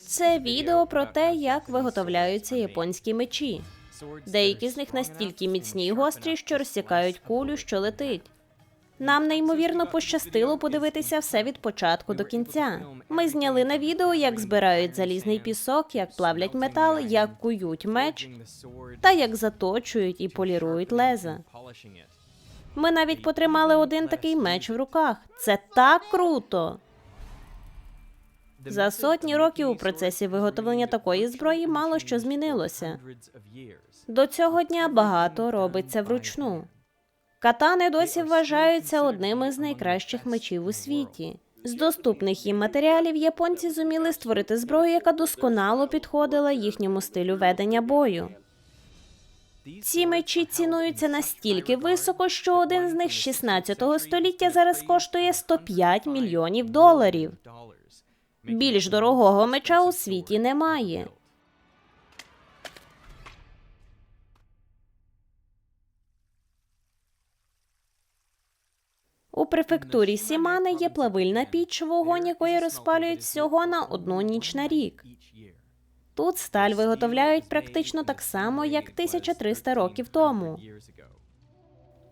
Це відео про те, як виготовляються японські мечі. Деякі з них настільки міцні й гострі, що розсікають кулю, що летить. Нам неймовірно пощастило подивитися все від початку до кінця. Ми зняли на відео, як збирають залізний пісок, як плавлять метал, як кують меч та як заточують і полірують леза. Ми навіть потримали один такий меч в руках. Це так круто! За сотні років у процесі виготовлення такої зброї мало що змінилося. До цього дня багато робиться вручну. Катани досі вважаються одним із найкращих мечів у світі. З доступних їм матеріалів японці зуміли створити зброю, яка досконало підходила їхньому стилю ведення бою. Ці мечі цінуються настільки високо, що один з них з 16 століття зараз коштує 105 мільйонів доларів. Більш дорогого меча у світі немає. У префектурі Сімани є плавильна піч, вогонь якої розпалюють всього на одну ніч на рік. Тут сталь виготовляють практично так само, як 1300 років тому,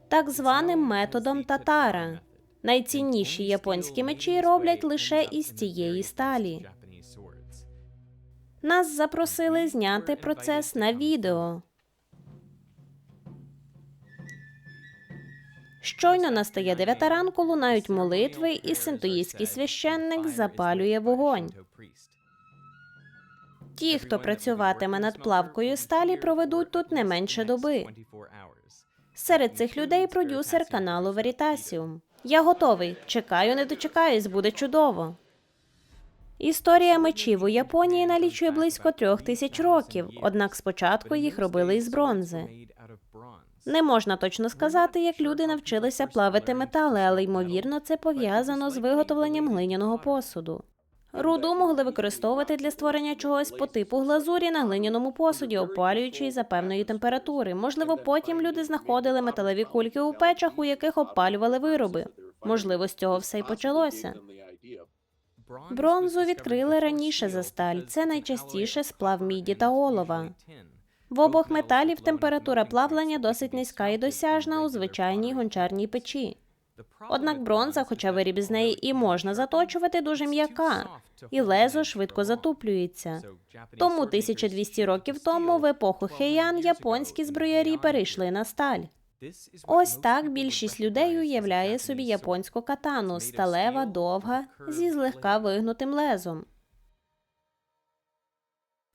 так званим методом татара. Найцінніші японські мечі роблять лише із цієї сталі. Нас запросили зняти процес на відео. Щойно настає дев'ята ранку, лунають молитви, і синтоїстський священник запалює вогонь. Ті, хто працюватиме над плавкою сталі, проведуть тут не менше доби. Серед цих людей продюсер каналу Veritasium. Я готовий. Чекаю, не дочекаюсь, буде чудово. Історія мечів у Японії налічує близько трьох тисяч років, однак спочатку їх робили із бронзи. Не можна точно сказати, як люди навчилися плавити метали, але ймовірно, це пов'язано з виготовленням глиняного посуду. Руду могли використовувати для створення чогось по типу глазурі на глиняному посуді, опалюючи за певної температури. Можливо, потім люди знаходили металеві кульки у печах, у яких опалювали вироби. Можливо, з цього все й почалося. Бронзу відкрили раніше за сталь. Це найчастіше сплав міді та олова. В обох металів температура плавлення досить низька і досяжна у звичайній гончарній печі. Однак бронза, хоча виріб з неї і можна заточувати, дуже м'яка, і лезо швидко затуплюється. Тому 1200 років тому, в епоху Хейян, японські зброярі перейшли на сталь. Ось так більшість людей уявляє собі японську катану, сталева, довга, зі злегка вигнутим лезом.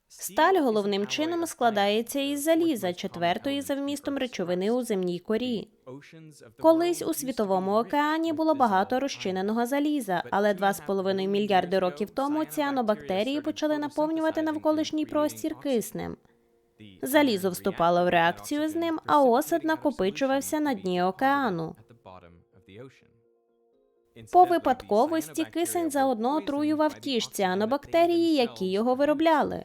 Сталь головним чином складається із заліза, четвертої за вмістом речовини у земній корі. Колись у світовому океані було багато розчиненого заліза, але 2,5 мільярди років тому ціанобактерії почали наповнювати навколишній простір киснем. Залізо вступало в реакцію з ним, а осад накопичувався на дні океану. По випадковості кисень заодно отруював ті ж ціанобактерії, які його виробляли.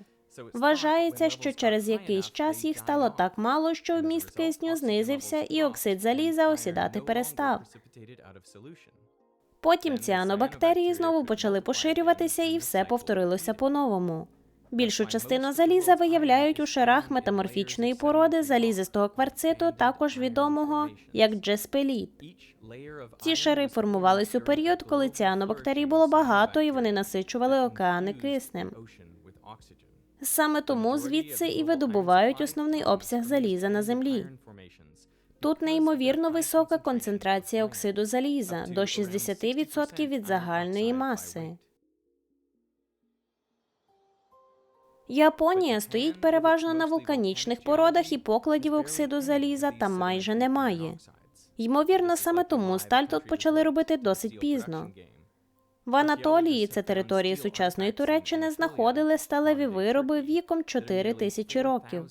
Вважається, що через якийсь час їх стало так мало, що вміст кисню знизився, і оксид заліза осідати перестав. Потім ціанобактерії знову почали поширюватися, і все повторилося по-новому. Більшу частину заліза виявляють у шарах метаморфічної породи залізистого кварциту, також відомого як джеспеліт. Ці шари формувались у період, коли ціанобактерій було багато, і вони насичували океани киснем. Саме тому звідси і видобувають основний обсяг заліза на землі. Тут неймовірно висока концентрація оксиду заліза до 60% від загальної маси. Японія стоїть переважно на вулканічних породах і покладів оксиду заліза там майже немає. Ймовірно, саме тому сталь тут почали робити досить пізно. В Анатолії, це території сучасної Туреччини, знаходили сталеві вироби віком 4 тисячі років.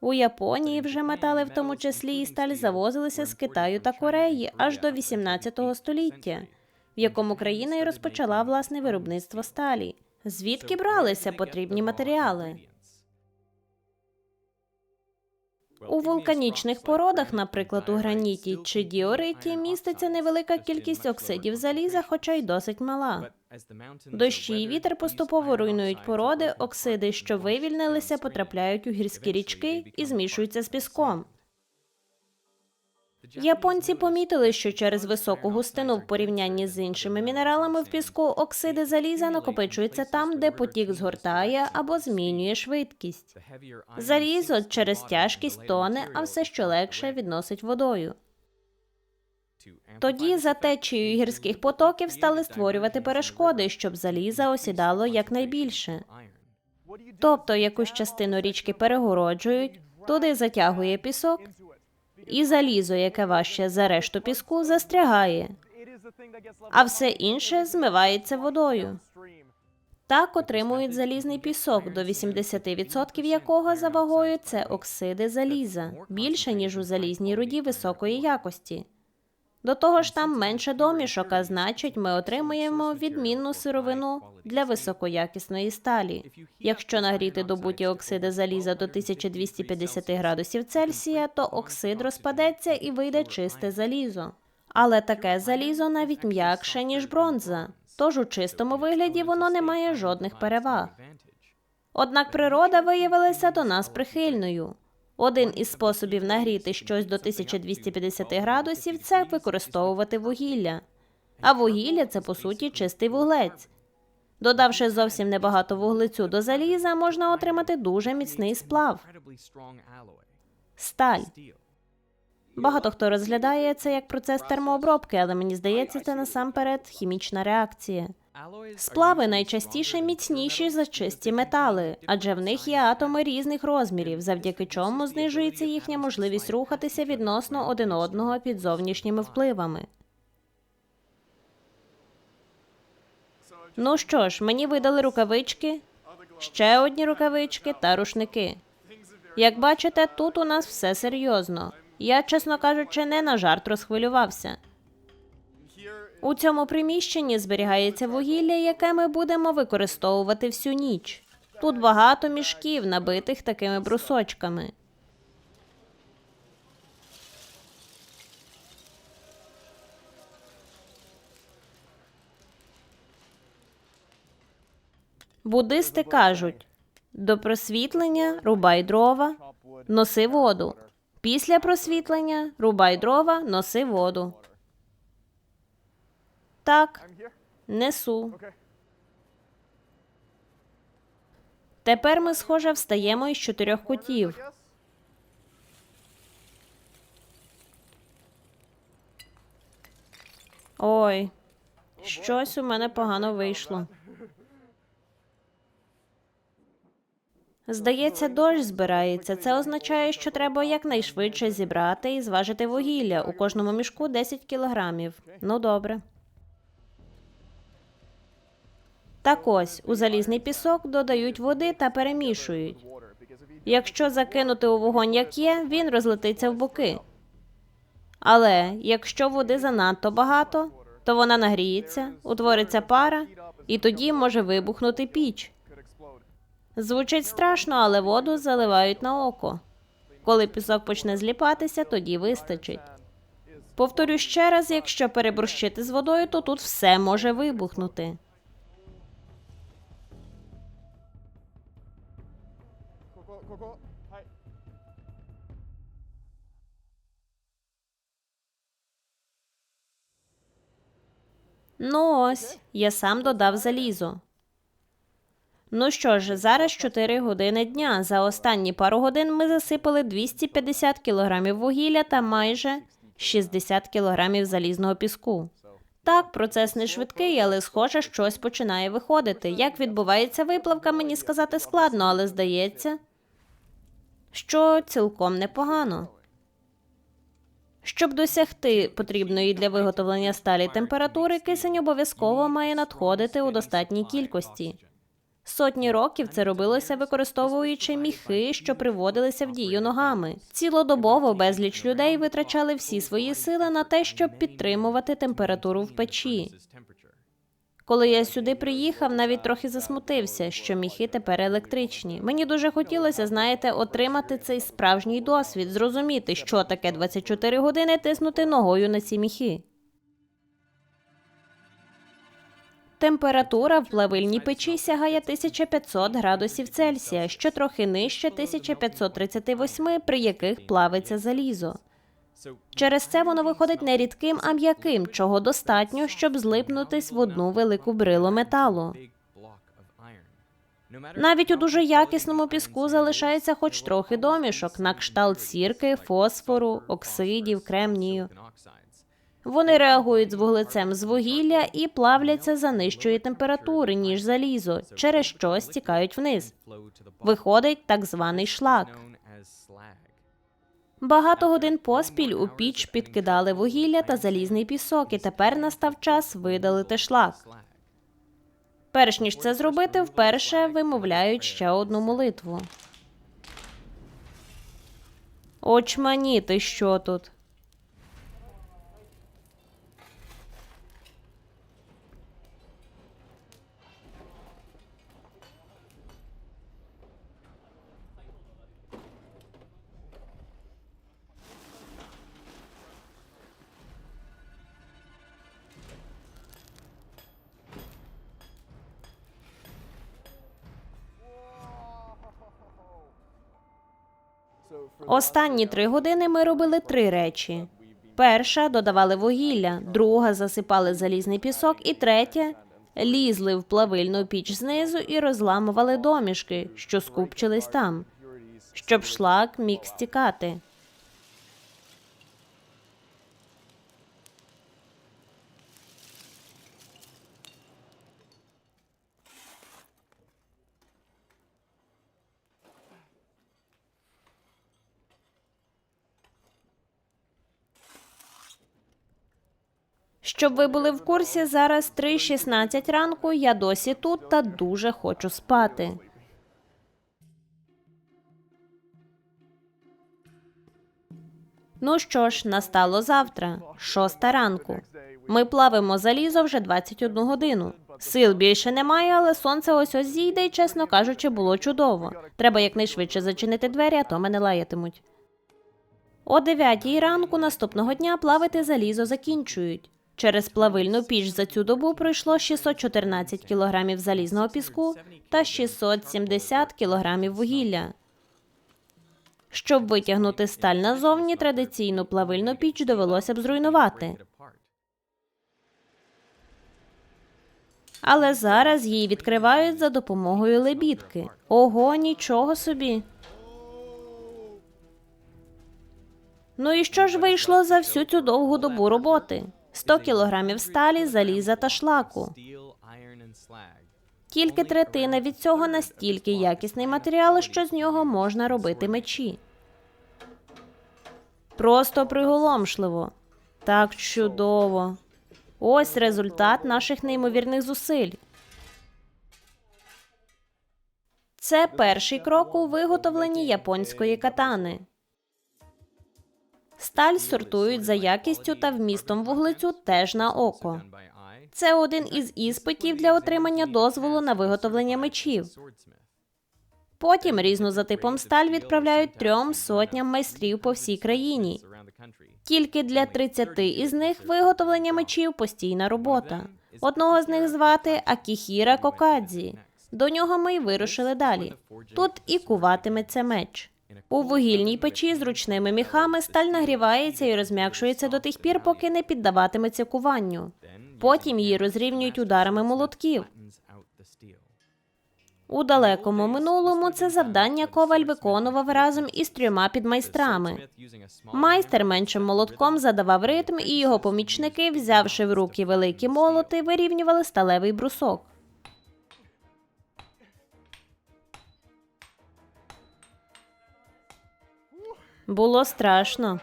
У Японії вже метали, в тому числі і сталь, завозилися з Китаю та Кореї аж до 18 століття, в якому країна й розпочала власне виробництво сталі. Звідки бралися потрібні матеріали? У вулканічних породах, наприклад, у граніті чи діориті, міститься невелика кількість оксидів заліза, хоча й досить мала. Дощі і вітер поступово руйнують породи, оксиди, що вивільнилися, потрапляють у гірські річки і змішуються з піском. Японці помітили, що через високу густину в порівнянні з іншими мінералами в піску оксиди заліза накопичуються там, де потік згортає або змінює швидкість. Залізо через тяжкість тоне, а все, що легше, відносить водою. Тоді за течією гірських потоків стали створювати перешкоди, щоб заліза осідало якнайбільше. Тобто якусь частину річки перегороджують, туди затягує пісок, і залізо, яке важче за решту піску, застрягає, а все інше змивається водою. Так отримують залізний пісок, до 80% якого за вагою це оксиди заліза, більше ніж у залізній руді високої якості. До того ж, там менше домішок, а значить, ми отримуємо відмінну сировину для високоякісної сталі. Якщо нагріти добуті оксиди заліза до 1250 градусів Цельсія, то оксид розпадеться і вийде чисте залізо. Але таке залізо навіть м'якше, ніж бронза, тож у чистому вигляді воно не має жодних переваг. Однак природа виявилася до нас прихильною. Один із способів нагріти щось до 1250 градусів це використовувати вугілля. А вугілля це по суті чистий вуглець. Додавши зовсім небагато вуглецю до заліза, можна отримати дуже міцний сплав сталь. Багато хто розглядає це як процес термообробки, але мені здається, це насамперед хімічна реакція. Сплави найчастіше міцніші за чисті метали, адже в них є атоми різних розмірів, завдяки чому знижується їхня можливість рухатися відносно один одного під зовнішніми впливами. Ну що ж, мені видали рукавички, ще одні рукавички та рушники. Як бачите, тут у нас все серйозно. Я, чесно кажучи, не на жарт розхвилювався. У цьому приміщенні зберігається вугілля, яке ми будемо використовувати всю ніч. Тут багато мішків, набитих такими брусочками. Буддисти кажуть: до просвітлення рубай дрова, носи воду. Після просвітлення рубай дрова, носи воду. Так, несу. Тепер ми, схоже, встаємо із чотирьох кутів. Ой, щось у мене погано вийшло. Здається, дощ збирається. Це означає, що треба якнайшвидше зібрати і зважити вугілля. У кожному мішку 10 кілограмів. Ну добре. Так ось у залізний пісок додають води та перемішують. Якщо закинути у вогонь як є, він розлетиться в боки. Але якщо води занадто багато, то вона нагріється, утвориться пара, і тоді може вибухнути піч. Звучить страшно, але воду заливають на око. Коли пісок почне зліпатися, тоді вистачить. Повторю ще раз: якщо переборщити з водою, то тут все може вибухнути. Ну ось, я сам додав залізо. Ну що ж, зараз 4 години дня. За останні пару годин ми засипали 250 кілограмів вугілля та майже 60 кілограмів залізного піску. Так, процес не швидкий, але схоже, щось починає виходити. Як відбувається виплавка, мені сказати складно, але здається, що цілком непогано. Щоб досягти потрібної для виготовлення сталі температури, кисень обов'язково має надходити у достатній кількості. Сотні років це робилося використовуючи міхи, що приводилися в дію ногами. Цілодобово безліч людей витрачали всі свої сили на те, щоб підтримувати температуру в печі. Коли я сюди приїхав, навіть трохи засмутився, що міхи тепер електричні. Мені дуже хотілося, знаєте, отримати цей справжній досвід, зрозуміти, що таке 24 години тиснути ногою на ці міхи. Температура в плавильній печі сягає 1500 градусів Цельсія, що трохи нижче 1538, при яких плавиться залізо. Через це воно виходить не рідким, а м'яким, чого достатньо, щоб злипнутись в одну велику брилу металу. Навіть у дуже якісному піску залишається хоч трохи домішок на кшталт сірки, фосфору, оксидів, кремнію. Вони реагують з вуглецем з вугілля і плавляться за нижчої температури, ніж залізо, через що стікають вниз. Виходить так званий шлак. Багато годин поспіль у піч підкидали вугілля та залізний пісок, і тепер настав час видалити шлак. Перш ніж це зробити, вперше вимовляють ще одну молитву. Очмані, ти що тут? Останні три години ми робили три речі: перша додавали вугілля, друга засипали залізний пісок, і третя лізли в плавильну піч знизу і розламували домішки, що скупчились там, щоб шлак міг стікати. Щоб ви були в курсі, зараз 3.16 ранку. Я досі тут та дуже хочу спати. Ну що ж, настало завтра, шоста ранку. Ми плавимо залізо вже 21 годину. Сил більше немає, але сонце ось ось зійде, і, чесно кажучи, було чудово. Треба якнайшвидше зачинити двері, а то мене лаятимуть. О 9 ранку наступного дня плавити залізо закінчують. Через плавильну піч за цю добу пройшло 614 кілограмів залізного піску та 670 кілограмів вугілля. Щоб витягнути сталь назовні, традиційну плавильну піч довелося б зруйнувати. Але зараз її відкривають за допомогою лебідки. Ого, нічого собі. Ну і що ж вийшло за всю цю довгу добу роботи? 100 кілограмів сталі, заліза та шлаку. Тільки третина від цього настільки якісний матеріал, що з нього можна робити мечі. Просто приголомшливо. Так чудово. Ось результат наших неймовірних зусиль. Це перший крок у виготовленні японської катани. Сталь сортують за якістю та вмістом вуглецю теж на око. Це один із іспитів для отримання дозволу на виготовлення мечів. Потім різну за типом сталь відправляють трьом сотням майстрів по всій країні. Тільки для 30 із них виготовлення мечів постійна робота. Одного з них звати Акіхіра Кокадзі. До нього ми й вирушили далі. Тут і куватиметься меч. У вугільній печі з ручними міхами сталь нагрівається і розм'якшується до тих пір, поки не піддаватиметься куванню. Потім її розрівнюють ударами молотків. У далекому минулому це завдання коваль виконував разом із трьома підмайстрами. Майстер меншим молотком задавав ритм, і його помічники, взявши в руки великі молоти, вирівнювали сталевий брусок. Було страшно.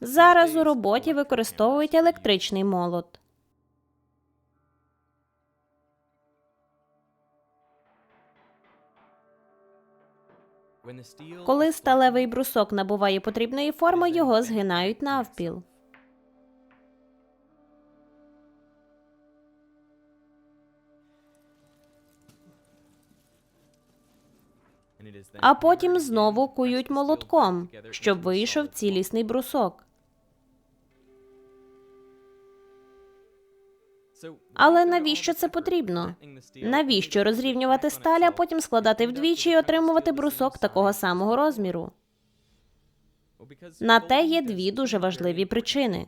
Зараз у роботі використовують електричний молот. Коли сталевий брусок набуває потрібної форми, його згинають навпіл. А потім знову кують молотком, щоб вийшов цілісний брусок. Але навіщо це потрібно? Навіщо розрівнювати сталь, а потім складати вдвічі і отримувати брусок такого самого розміру? На те є дві дуже важливі причини.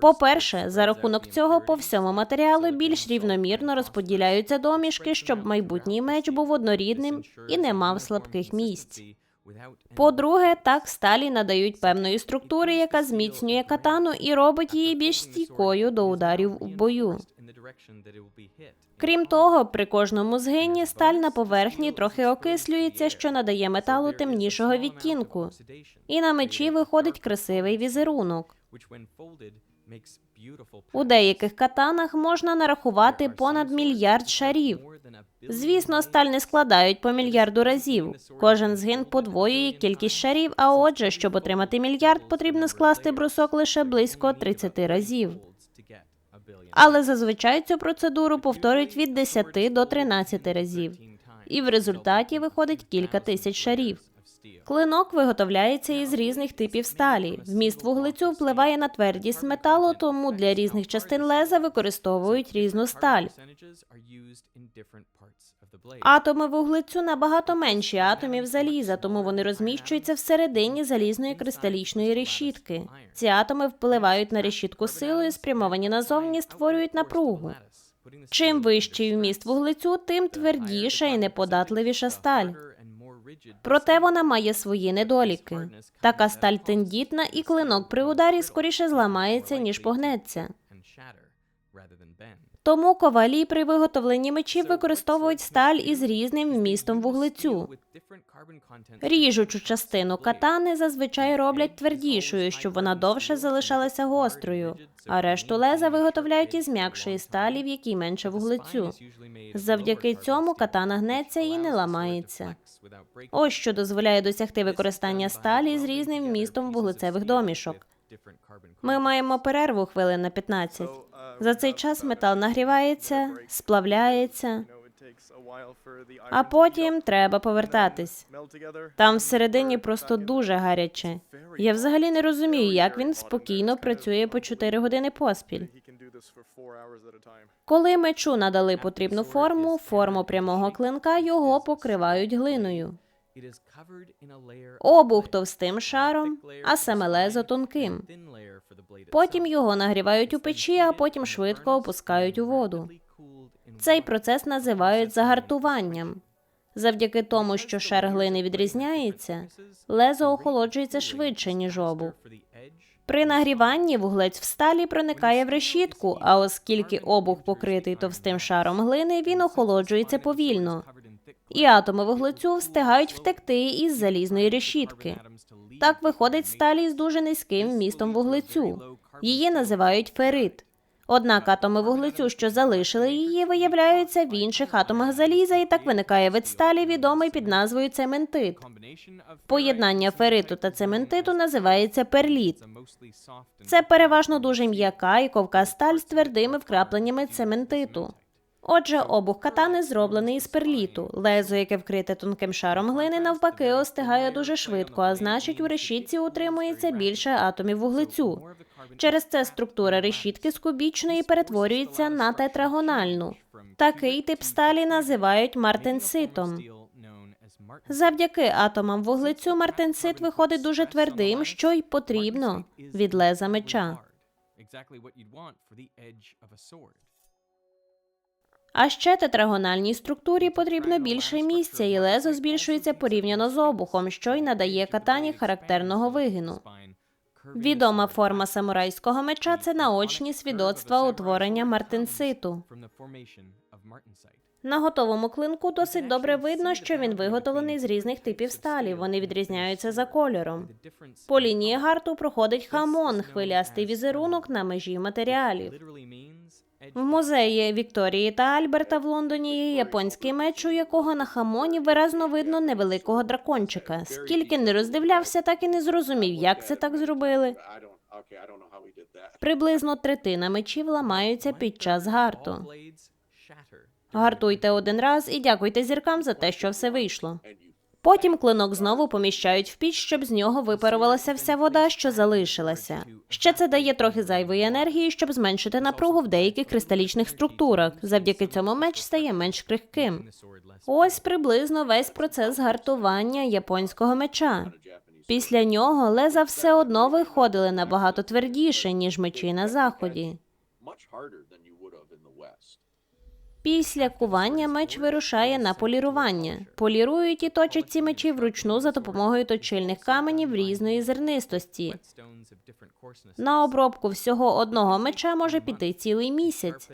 По-перше, за рахунок цього по всьому матеріалу більш рівномірно розподіляються домішки, щоб майбутній меч був однорідним і не мав слабких місць. По-друге, так сталі надають певної структури, яка зміцнює катану і робить її більш стійкою до ударів у бою. Крім того, при кожному згині сталь на поверхні трохи окислюється, що надає металу темнішого відтінку. І на мечі виходить красивий візерунок. У деяких катанах можна нарахувати понад мільярд шарів. Звісно, сталь не складають по мільярду разів. Кожен згин подвоює кількість шарів, а отже, щоб отримати мільярд, потрібно скласти брусок лише близько 30 разів. Але зазвичай цю процедуру повторюють від 10 до 13 разів. І в результаті виходить кілька тисяч шарів. Клинок виготовляється із різних типів сталі. Вміст вуглецю впливає на твердість металу, тому для різних частин леза використовують різну сталь. Атоми вуглецю набагато менші атомів заліза, тому вони розміщуються всередині залізної кристалічної решітки. Ці атоми впливають на решітку силою, спрямовані назовні, створюють напругу. Чим вищий вміст вуглецю, тим твердіша і неподатливіша сталь. Проте вона має свої недоліки. Така сталь тендітна, і клинок при ударі скоріше зламається, ніж погнеться. Тому ковалі при виготовленні мечів використовують сталь із різним вмістом вуглецю. Ріжучу частину катани зазвичай роблять твердішою, щоб вона довше залишалася гострою, а решту леза виготовляють із м'якшої сталі, в якій менше вуглецю. Завдяки цьому катана гнеться і не ламається. Ось що дозволяє досягти використання сталі з різним вмістом вуглецевих домішок. Ми маємо перерву хвилин на 15. За цей час метал нагрівається, сплавляється, а потім треба повертатись. Там всередині просто дуже гаряче. Я взагалі не розумію, як він спокійно працює по 4 години поспіль. Коли мечу надали потрібну форму, форму прямого клинка його покривають глиною. Обух товстим шаром, а саме лезо тонким. Потім його нагрівають у печі, а потім швидко опускають у воду. Цей процес називають загартуванням. Завдяки тому, що шар глини відрізняється, лезо охолоджується швидше, ніж обух. При нагріванні вуглець в сталі проникає в решітку, а оскільки обух покритий товстим шаром глини, він охолоджується повільно. І атоми вуглецю встигають втекти із залізної решітки. Так виходить сталі з дуже низьким вмістом вуглецю. Її називають ферит. Однак атоми вуглецю, що залишили її, виявляються в інших атомах заліза, і так виникає вид сталі, відомий під назвою цементит. Поєднання фериту та цементиту називається перліт. Це переважно дуже м'яка і ковка сталь з твердими вкрапленнями цементиту. Отже, обух катани зроблений із перліту. Лезо, яке вкрите тонким шаром глини, навпаки, остигає дуже швидко, а значить, у решітці утримується більше атомів вуглецю. Через це структура решітки з кубічної перетворюється на тетрагональну. Такий тип сталі називають мартенситом. Завдяки атомам вуглецю мартенсит виходить дуже твердим, що й потрібно від леза меча. А ще тетрагональній структурі потрібно більше місця, і лезо збільшується порівняно з обухом, що й надає катані характерного вигину. Відома форма самурайського меча це наочні свідоцтва утворення мартинситу. На готовому клинку досить добре видно, що він виготовлений з різних типів сталі. Вони відрізняються за кольором. По лінії гарту проходить хамон, хвилястий візерунок на межі матеріалів. В музеї Вікторії та Альберта в Лондоні є японський меч, у якого на хамоні виразно видно невеликого дракончика. Скільки не роздивлявся, так і не зрозумів, як це так зробили. Приблизно третина мечів ламаються під час гарту. Гартуйте один раз і дякуйте зіркам за те, що все вийшло. Потім клинок знову поміщають в піч, щоб з нього випарувалася вся вода, що залишилася. Ще це дає трохи зайвої енергії, щоб зменшити напругу в деяких кристалічних структурах. Завдяки цьому меч стає менш крихким. Ось приблизно весь процес гартування японського меча. Після нього леза все одно виходили набагато твердіше, ніж мечі на заході. Після кування меч вирушає на полірування. Полірують і точать ці мечі вручну за допомогою точильних каменів різної зернистості. На обробку всього одного меча може піти цілий місяць.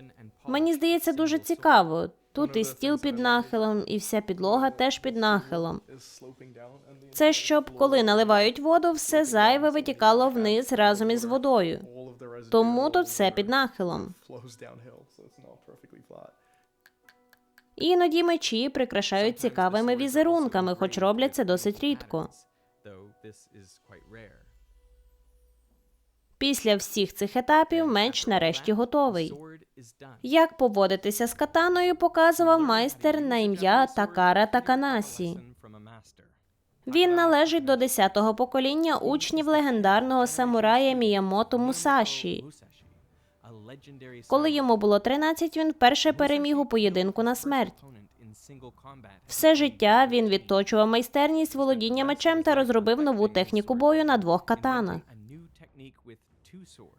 Мені здається дуже цікаво. Тут і стіл під нахилом, і вся підлога теж під нахилом. Це щоб, коли наливають воду, все зайве витікало вниз разом із водою. Тому тут все під нахилом. Іноді мечі прикрашають цікавими візерунками, хоч роблять це досить рідко. Після всіх цих етапів меч нарешті готовий. Як поводитися з катаною, показував майстер на ім'я Такара Таканасі. Він належить до 10-го покоління учнів легендарного самурая Міямото Мусаші. Коли йому було 13, він вперше переміг у поєдинку на смерть. Все життя він відточував майстерність володіння мечем та розробив нову техніку бою на двох катанах.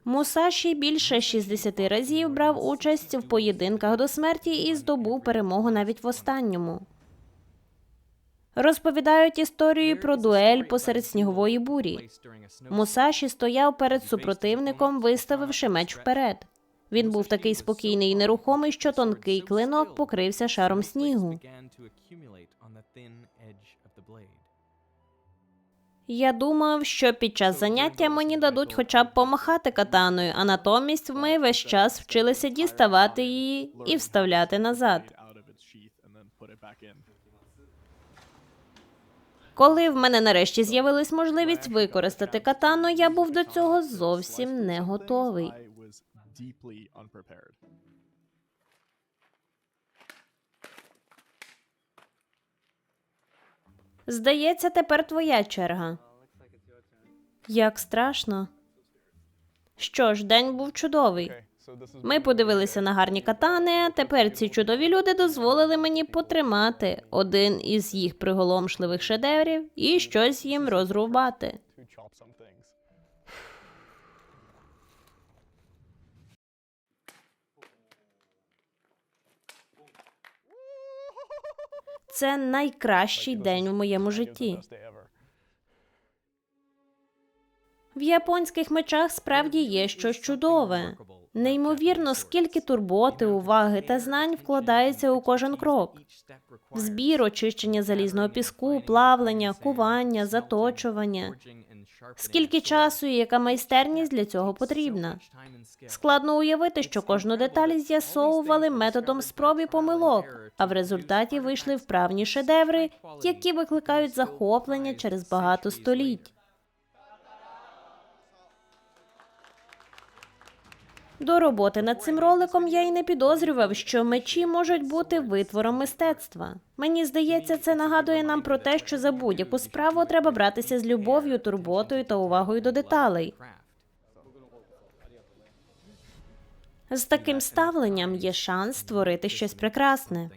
Мусаші більше 60 разів брав участь в поєдинках до смерті і здобув перемогу навіть в останньому. Розповідають історію про дуель посеред снігової бурі. Мусаші стояв перед супротивником, виставивши меч вперед. Він був такий спокійний і нерухомий, що тонкий клинок покрився шаром снігу. Я думав, що під час заняття мені дадуть хоча б помахати катаною, а натомість ми весь час вчилися діставати її і вставляти назад. Коли в мене нарешті з'явилась можливість використати катану, я був до цього зовсім не готовий. Здається, тепер твоя черга. Як страшно. Що ж, день був чудовий. Ми подивилися на гарні катани, а тепер ці чудові люди дозволили мені потримати один із їх приголомшливих шедеврів і щось їм розрубати. Це найкращий день у моєму житті. В японських мечах справді є щось чудове. Неймовірно, скільки турботи, уваги та знань вкладається у кожен крок. Збір, очищення залізного піску, плавлення, кування, заточування. Скільки часу і яка майстерність для цього потрібна? Складно уявити, що кожну деталь з'ясовували методом спроб і помилок, а в результаті вийшли вправні шедеври, які викликають захоплення через багато століть. До роботи над цим роликом я й не підозрював, що мечі можуть бути витвором мистецтва. Мені здається, це нагадує нам про те, що за будь-яку справу треба братися з любов'ю, турботою та увагою до деталей. З таким ставленням є шанс створити щось прекрасне.